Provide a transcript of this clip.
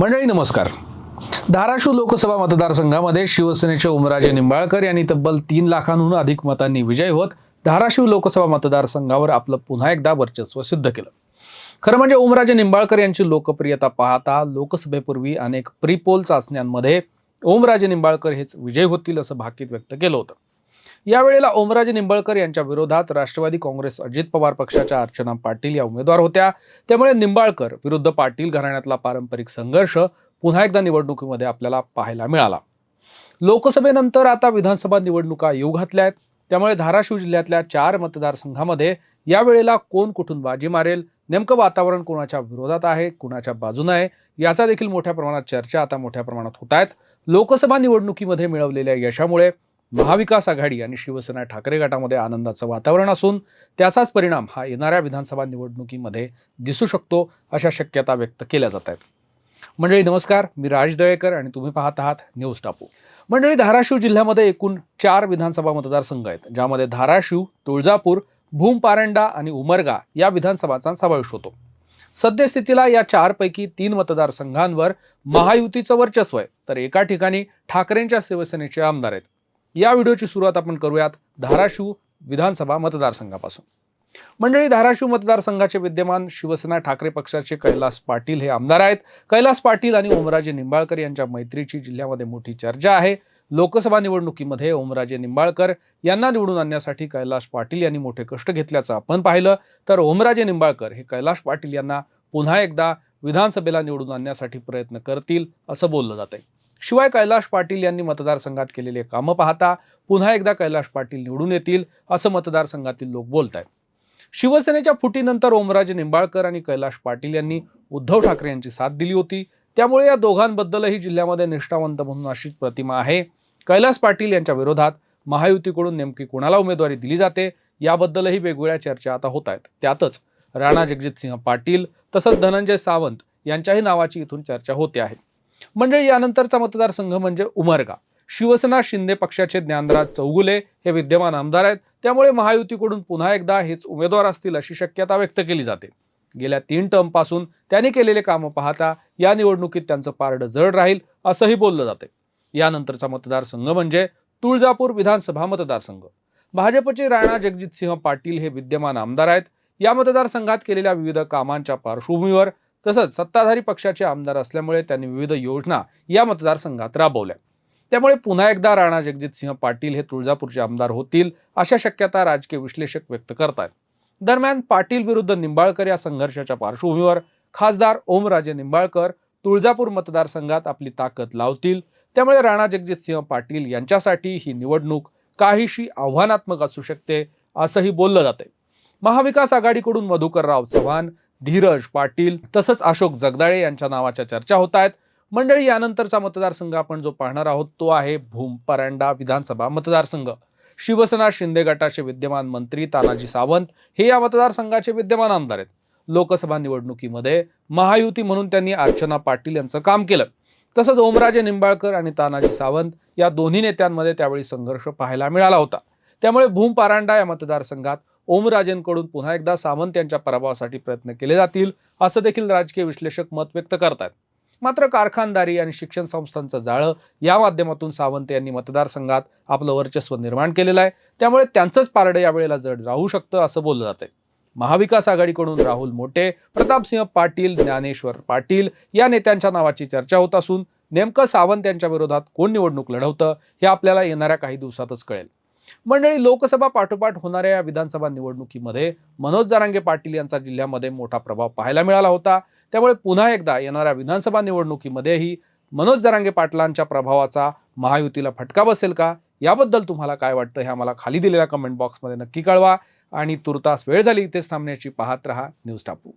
मंडळी नमस्कार. धाराशिव लोकसभा मतदारसंघामध्ये शिवसेनेचे उमराजे निंबाळकर यांनी तब्बल तीन लाखांहून अधिक मतांनी विजय होत धाराशिव लोकसभा मतदारसंघावर आपलं पुन्हा एकदा वर्चस्व सिद्ध केलं. खरं म्हणजे ओमराजे निंबाळकर यांची लोकप्रियता पाहता लोकसभेपूर्वी अनेक प्रीपोल चाचण्यांमध्ये ओमराजे निंबाळकर हेच विजय होतील असं भाकीत व्यक्त केलं होतं. यावेळेला ओमराजे निंबळकर यांच्या विरोधात राष्ट्रवादी काँग्रेस अजित पवार पक्षाच्या अर्चना पाटील या उमेदवार होत्या. त्यामुळे निंबाळकर विरुद्ध पाटील घराण्यातला पारंपरिक संघर्ष पुन्हा एकदा निवडणुकीमध्ये आपल्याला पाहायला मिळाला. लोकसभेनंतर आता विधानसभा निवडणुका येऊ घातल्या आहेत. त्यामुळे धाराशिव जिल्ह्यातल्या चार मतदारसंघामध्ये यावेळेला कोण कुठून बाजी मारेल नेमकं वातावरण कोणाच्या विरोधात आहे कुणाच्या बाजूनं आहे याचा देखील मोठ्या प्रमाणात चर्चा आता मोठ्या प्रमाणात होत आहेत. लोकसभा निवडणुकीमध्ये मिळवलेल्या यशामुळे महाविकास आघाडी आणि शिवसेना ठाकरे गटामध्ये आनंदाचं वातावरण असून त्याचाच परिणाम हा येणाऱ्या विधानसभा निवडणुकीमध्ये दिसू शकतो अशा शक्यता व्यक्त केल्या जात आहेत. मंडळी नमस्कार. मी राज दळेकर आणि तुम्ही पाहत आहात न्यूज टापू. मंडळी धाराशिव जिल्ह्यामध्ये एकूण चार विधानसभा मतदारसंघ आहेत ज्यामध्ये धाराशिव तुळजापूर भूम पारंडा आणि उमरगा या विधानसभाचा समावेश होतो. सद्यस्थितीला या चारपैकी तीन मतदारसंघांवर महायुतीचं वर्चस्व आहे तर एका ठिकाणी ठाकरेंच्या शिवसेनेचे आमदार आहेत. या व्हिडिओची सुरुवात आपण करूयात धाराशिव विधानसभा मतदारसंघापासून. मंडळी धाराशिव मतदारसंघाचे विद्यमान शिवसेना ठाकरे पक्षाचे कैलास पाटील हे आमदार आहेत. कैलास पाटील आणि ओमराजे निंबाळकर यांच्या मैत्रीची जिल्ह्यामध्ये मोठी चर्चा आहे. लोकसभा निवडणुकीमध्ये ओमराजे निंबाळकर यांना निवडून आणण्यासाठी कैलास पाटील यांनी मोठे कष्ट घेतल्याचं आपण पाहिलं. तर ओमराजे निंबाळकर हे कैलास पाटील यांना पुन्हा एकदा विधानसभेला निवडून आणण्यासाठी प्रयत्न करतील असं बोललं जात आहे शिवाय कैलाश पाटील यांनी मतदारसंघात केलेले कामं पाहता पुन्हा एकदा कैलाश पाटील निवडून येतील असं मतदारसंघातील लोक बोलत आहेत शिवसेनेच्या फुटीनंतर ओमराजे निंबाळकर आणि कैलाश पाटील यांनी उद्धव ठाकरे यांची साथ दिली होती. त्यामुळे या दोघांबद्दलही जिल्ह्यामध्ये निष्ठावंत म्हणून अशीच प्रतिमा आहे. कैलास पाटील यांच्या विरोधात महायुतीकडून नेमकी कोणाला उमेदवारी दिली जाते याबद्दलही वेगवेगळ्या चर्चा आता होत आहेत त्यातच राणा जगजितसिंह पाटील तसंच धनंजय सावंत यांच्याही नावाची इथून चर्चा होते आहे. मंडळी यानंतरचा मतदारसंघ म्हणजे उमरगा. शिवसेना शिंदे पक्षाचे ज्ञानराज चौगुले हे विद्यमान आमदार आहेत. त्यामुळे महायुतीकडून पुन्हा एकदा हेच उमेदवार असतील अशी शक्यता व्यक्त केली जाते. गेल्या तीन टर्मपासून त्यांनी केलेले कामं पाहता या निवडणुकीत त्यांचं पारडं जड राहील असंही बोललं जाते. यानंतरचा मतदारसंघ म्हणजे तुळजापूर विधानसभा मतदारसंघ. भाजपचे राणा जगजितसिंह पाटील हे विद्यमान आमदार आहेत. या मतदारसंघात केलेल्या विविध कामांच्या पार्श्वभूमीवर तसंच सत्ताधारी पक्षाचे आमदार असल्यामुळे त्यांनी विविध योजना या मतदारसंघात राबवल्या. त्यामुळे पुन्हा एकदा राणा जगजितसिंह पाटील हे तुळजापूरचे आमदार होतील अशा शक्यता राजकीय विश्लेषक व्यक्त करत आहेत दरम्यान पाटील विरुद्ध निंबाळकर या संघर्षाच्या पार्श्वभूमीवर खासदार ओमराजे निंबाळकर तुळजापूर मतदारसंघात आपली ताकद लावतील. त्यामुळे राणा जगजितसिंह पाटील यांच्यासाठी ही निवडणूक काहीशी आव्हानात्मक असू शकते असंही बोललं जाते महाविकास आघाडीकडून मधुकरराव चव्हाण धीरज पाटील तसंच अशोक जगदाळे यांच्या नावाच्या चर्चा होत आहेत. मंडळी यानंतरचा मतदारसंघ आपण जो पाहणार आहोत तो आहे भूम परांडा विधानसभा मतदारसंघ. शिवसेना शिंदे गटाचे विद्यमान मंत्री तानाजी सावंत हे या मतदारसंघाचे विद्यमान आमदार आहेत. लोकसभा निवडणुकीमध्ये महायुती म्हणून त्यांनी अर्चना पाटील यांचं काम केलं. तसंच ओमराजे निंबाळकर आणि तानाजी सावंत या दोन्ही नेत्यांमध्ये त्यावेळी संघर्ष पाहायला मिळाला होता. त्यामुळे भूम पारांडा या मतदारसंघात ओमराजेंकडून पुन्हा एकदा सावंत यांच्या पराभवासाठी प्रयत्न केले जातील असं देखील राजकीय विश्लेषक मत व्यक्त करतात. मात्र कारखानदारी आणि शिक्षण संस्थांचं जाळं या माध्यमातून सावंत यांनी मतदारसंघात आपलं वर्चस्व निर्माण केलेलं आहे. त्यामुळे त्यांचंच पारडं यावेळेला जड राहू शकतं असं बोललं जातंय. महाविकास आघाडीकडून राहुल मोठे प्रतापसिंह पाटील ज्ञानेश्वर पाटील या नेत्यांच्या नावाची चर्चा होत असून नेमकं सावंत यांच्या विरोधात कोण निवडणूक लढवतं हे आपल्याला येणाऱ्या काही दिवसातच कळेल. मंडळी लोकसभा पाठोपाठ होणाऱ्या या विधानसभा निवडणुकीमध्ये मनोज जरांगे पाटील यांचा जिल्ह्यामध्ये मोठा प्रभाव पाहायला मिळाला होता. त्यामुळे पुन्हा एकदा येणाऱ्या विधानसभा निवडणुकीमध्येही मनोज जरांगे पाटलांच्या प्रभावाचा महायुतीला फटका बसेल का? याबद्दल तुम्हाला काय वाटतं हे आम्हाला खाली दिलेल्या कमेंट बॉक्समध्ये नक्की कळवा. आणि तुर्तास वेळ झाली इथेच थांबण्याची पाहत रहा न्यूज टापू.